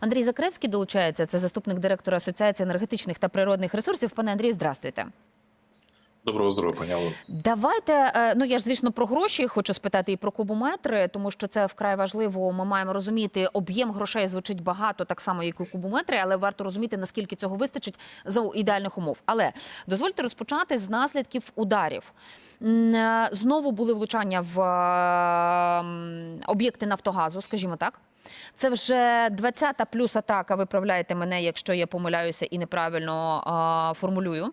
Андрій Закревський долучається. Це заступник директора Асоціації енергетичних та природних ресурсів. Пане Андрію, здрастуйте. Доброго здоров'я, пані Алло. Давайте, е, ну я ж звісно про гроші хочу спитати і про кубометри, тому що це вкрай важливо. Ми маємо розуміти, об'єм грошей звучить багато, так само як і кубометри, але варто розуміти, наскільки цього вистачить за ідеальних умов. Але дозвольте розпочати з наслідків ударів. Е, Знову були влучання в е, об'єкти Нафтогазу, скажімо так. Це вже 20-та плюс атака. Виправляйте мене, якщо я помиляюся і неправильно а, формулюю.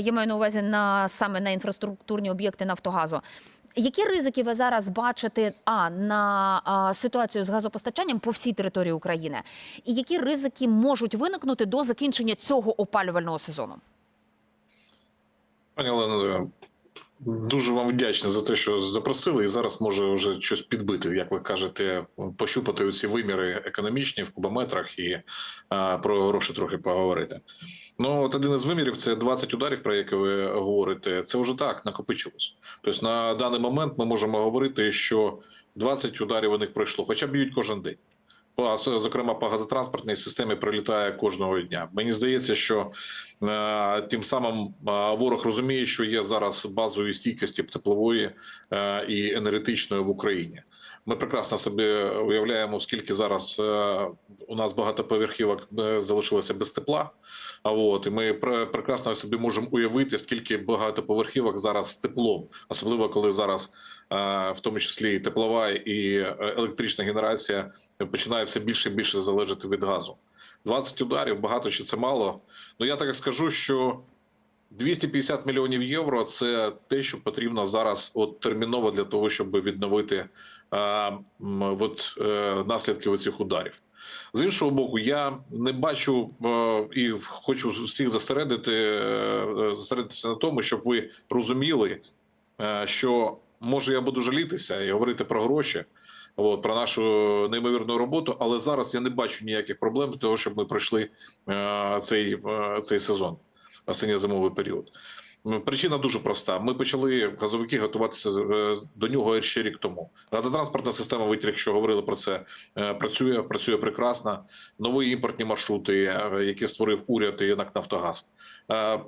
Я маю на увазі на саме на інфраструктурні об'єкти Нафтогазу. Які ризики ви зараз бачите а на а, ситуацію з газопостачанням по всій території України? І які ризики можуть виникнути до закінчення цього опалювального сезону? Пані Олено, дуже вам вдячний за те, що запросили, і зараз може вже щось підбити, як ви кажете, пощупати ці виміри економічні в кубометрах і а, про гроші трохи поговорити. Ну, от один із вимірів це 20 ударів, про які ви говорите. Це вже так накопичилось. Тобто на даний момент ми можемо говорити, що 20 ударів у них пройшло, хоча б'ють кожен день. Зокрема по газотранспортній системі прилітає кожного дня. Мені здається, що е, тим самим е, ворог розуміє, що є зараз базові стійкості теплової е, і енергетичної в Україні. Ми прекрасно собі уявляємо, скільки зараз у нас багатоповерхівок залишилося без тепла. А от і ми пре- прекрасно собі можемо уявити, скільки багатоповерхівок зараз з теплом, особливо коли зараз, в тому числі і теплова і е, електрична генерація починає все більше і більше залежати від газу. 20 ударів, багато чи це мало. Ну я так скажу, що 250 мільйонів євро це те, що потрібно зараз от терміново для того, щоб відновити е, от, е, наслідки оцих ударів. З іншого боку, я не бачу е, і хочу всіх зосередити, е, зосередитися на тому, щоб ви розуміли, е, що може я буду жалітися і говорити про гроші. От, про нашу неймовірну роботу, але зараз я не бачу ніяких проблем з того, щоб ми пройшли е, цей, е, цей сезон, осінньо-зимовий період. Причина дуже проста. Ми почали газовики готуватися е, до нього ще рік тому. Газотранспортна система, ви тільки що говорили про це, е, працює, працює прекрасно. Нові імпортні маршрути, е, які створив уряд і НАК Нафтогаз.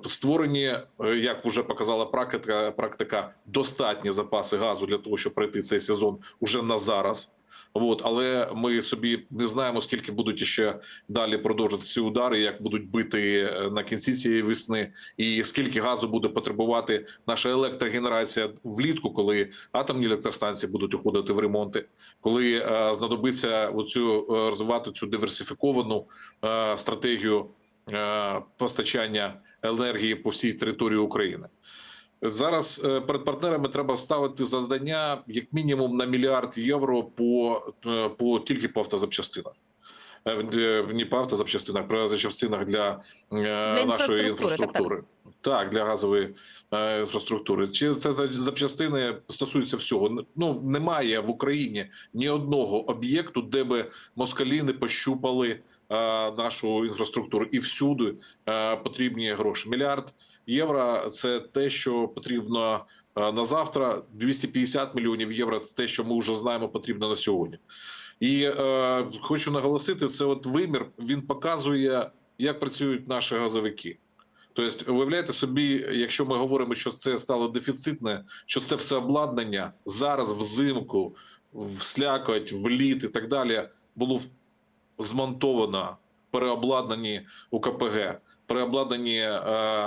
Створені, як вже показала практика, практика, достатні запаси газу для того, щоб пройти цей сезон уже на зараз. От, але ми собі не знаємо, скільки будуть ще далі продовжити ці удари, як будуть бити е, на кінці цієї весни, і скільки газу буде потребувати наша електрогенерація влітку, коли атомні електростанції будуть уходити в ремонти, коли е, знадобиться оцю е, розвивати цю диверсифіковану е, стратегію е, постачання енергії по всій території України. Зараз е, перед партнерами треба ставити завдання як мінімум на мільярд євро по, е, по тільки по автозапчастинах. Не по автозапчастинах, про запчастинах для, е, нашої інфраструктури, інфраструктури. Так, для газової е, інфраструктури. Чи це за- запчастини стосуються всього? Ну немає в Україні ні одного об'єкту, де би москалі не пощупали е, нашу інфраструктуру, і всюди е, потрібні гроші. Мільярд євро це те, що потрібно е, на завтра. 250 мільйонів євро це те, що ми вже знаємо, потрібно на сьогодні. І е, хочу наголосити, це от вимір він показує, як працюють наші газовики. Тобто, уявляєте собі, якщо ми говоримо, що це стало дефіцитне, що це все обладнання зараз взимку, в слякоть, в літ і так далі було змонтовано, переобладнані у КПГ, переобладнані е,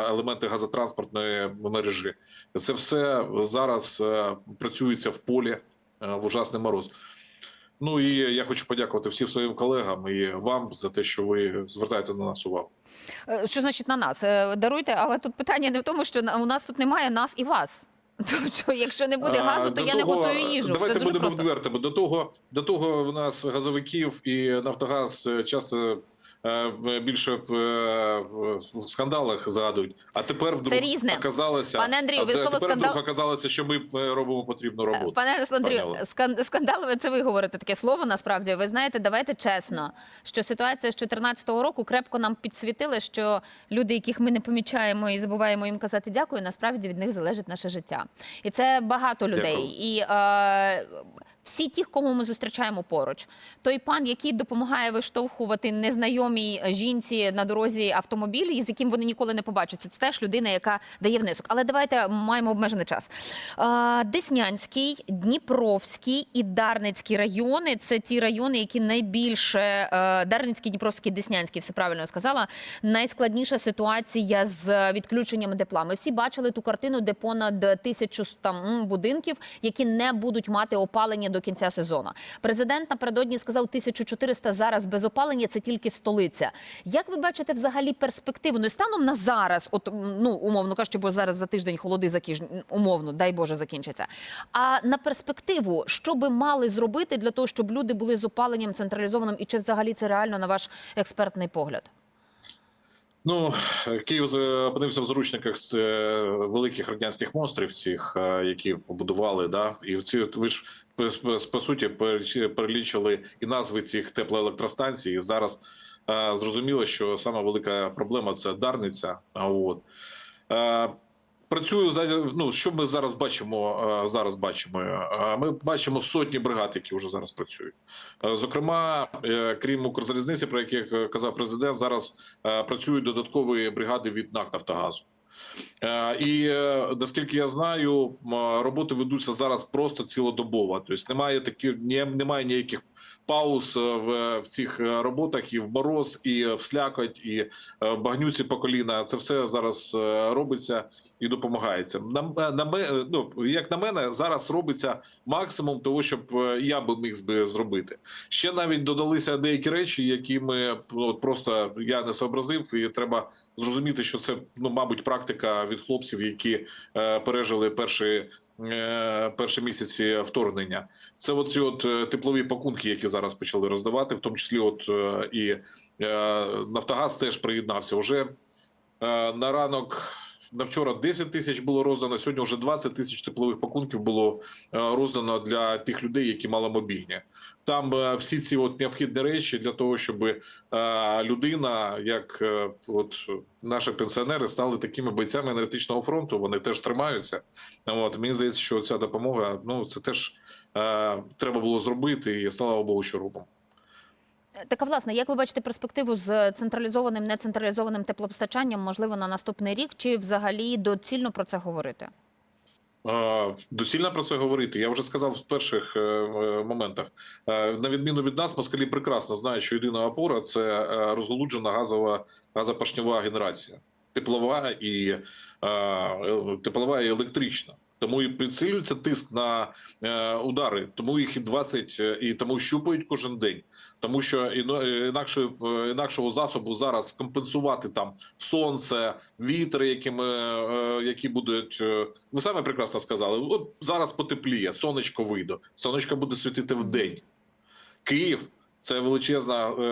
елементи газотранспортної мережі. Це все зараз е, працюється в полі е, в ужасний мороз. Ну і я хочу подякувати всім своїм колегам і вам за те, що ви звертаєте на нас увагу. Е, Що значить на нас? Е, Даруйте, але тут питання не в тому, що у нас тут немає нас і вас. Тому що якщо не буде газу, то до я не готую їжу. Давайте Все будемо відвертими. До того, до того в нас газовиків і Нафтогаз е, часто більше в, е, скандалах згадують. А тепер вдруг різне. оказалося, Пане Андрію, ви те- слово тепер скандал- вдруг оказалося, що ми е, робимо потрібну роботу. Пане Андрію, скандалове це ви говорите таке слово. Насправді, ви знаєте, давайте чесно, що ситуація з 2014 року крепко нам підсвітила, що люди, яких ми не помічаємо і забуваємо їм казати дякую, насправді від них залежить наше життя. І це багато людей. Дякую. І е, всі ті, кого ми зустрічаємо поруч. Той пан, який допомагає виштовхувати незнайомій жінці на дорозі автомобіль, з яким вони ніколи не побачаться. Це теж людина, яка дає внесок. Але давайте маємо обмежений час. Деснянський, Дніпровський і Дарницький райони це ті райони, які найбільше е, Дарницький, Дніпровський, Деснянський, все правильно сказала. Найскладніша ситуація з відключенням тепла. Ми всі бачили ту картину, де понад тисячу там будинків, які не будуть мати опалення до кінця сезону. Президент напередодні сказав 1400 зараз без опалення. Це тільки столиця. Як ви бачите взагалі перспективу? І станом на зараз, от ну умовно кажучи, бо зараз за тиждень холоди закінч... умовно, дай Боже, закінчаться. А на перспективу, що би мали зробити для того, щоб люди були з опаленням централізованим, і чи взагалі це реально на ваш експертний погляд? Ну, Київ опинився в заручниках з е, великих радянських монстрів, цих, е, які побудували, да, і ці ви ж по, по- суті перелічили і назви цих теплоелектростанцій. І зараз е, зрозуміло, що сама велика проблема це Дарниця. От е, працюю ну, що ми зараз бачимо? е, Зараз бачимо. Е, Ми бачимо сотні бригад, які вже зараз працюють. Е, Зокрема, е, крім Укрзалізниці, про яких е, казав президент, зараз е, працюють додаткові бригади від НАК Нафтогазу. Е, І е, наскільки я знаю, роботи ведуться зараз просто цілодобово. Тобто немає таких немає ніяких пауз е, в, в цих е, роботах і в мороз, і в слякоть, і е, в багнюці по коліна. Це все зараз робиться і допомагається. На, на ну, як на мене, зараз робиться максимум того, щоб я би міг би зробити. Ще навіть додалися деякі речі, які ми ну, просто я не сообразив, і треба зрозуміти, що це ну, мабуть, практика від хлопців, які е, пережили перші. Е, Перші місяці вторгнення це оці от е, теплові пакунки, які зараз почали роздавати, в тому числі, от е, і Нафтогаз теж приєднався. Уже на ранок на вчора 10 тисяч було роздано. Сьогодні вже 20 тисяч теплових пакунків було е, роздано для тих людей, які маломобільні. Там е, всі ці от необхідні речі для того, щоб е, людина, як от наші пенсіонери, стали такими бойцями енергетичного фронту. Вони теж тримаються. От мені здається, що ця допомога ну це теж треба було зробити, і слава Богу, що робимо. Так, а власне, як ви бачите перспективу з централізованим, нецентралізованим теплопостачанням, можливо, на наступний рік, чи взагалі доцільно про це говорити? Доцільно про це говорити. Я вже сказав в перших е, е, моментах. Е, На відміну від нас, москалі прекрасно знають, що єдина опора це розголуджена газова газопашньова генерація, теплова і теплова і електрична. Тому і підсилюється тиск на е, удари, тому їх і 20, е, і тому щупають кожен день. Тому що іно- інакше, е, інакшого засобу зараз компенсувати там сонце, вітер, якими, е, які будуть. е, Ви самі прекрасно сказали. От зараз потепліє, сонечко вийде, сонечко буде світити в день. Київ це величезна е,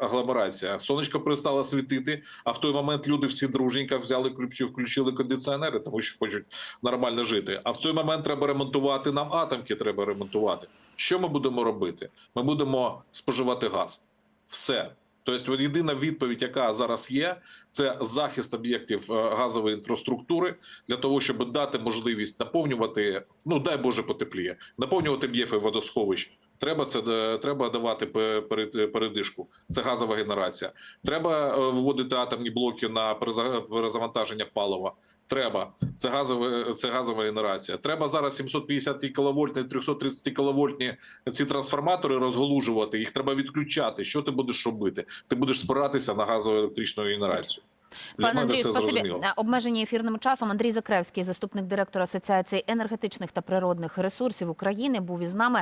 агломерація. Сонечко перестало світити, а в той момент люди всі дружненько взяли ключі, включили кондиціонери, тому що хочуть нормально жити. А в цей момент треба ремонтувати. Нам атомки треба ремонтувати. Що ми будемо робити? Ми будемо споживати газ. Все. Тобто, єдина відповідь, яка зараз є, це захист об'єктів е, газової інфраструктури для того, щоб дати можливість наповнювати, ну дай Боже, потепліє, наповнювати б'єфи водосховищ. Треба це е, треба давати пе- передишку. Це газова генерація. Треба е, вводити атомні блоки на переза- перезавантаження палива. Треба це газова це газова генерація. Треба зараз 750 кіловольтні, 330 кіловольтні ці трансформатори розголужувати. Їх треба відключати. Що ти будеш робити? Ти будеш спиратися на газову електричну генерацію. Пане Андрію, спасибі. Обмежені ефірним часом. Андрій Закревський, заступник директора Асоціації енергетичних та природних ресурсів України, був із нами.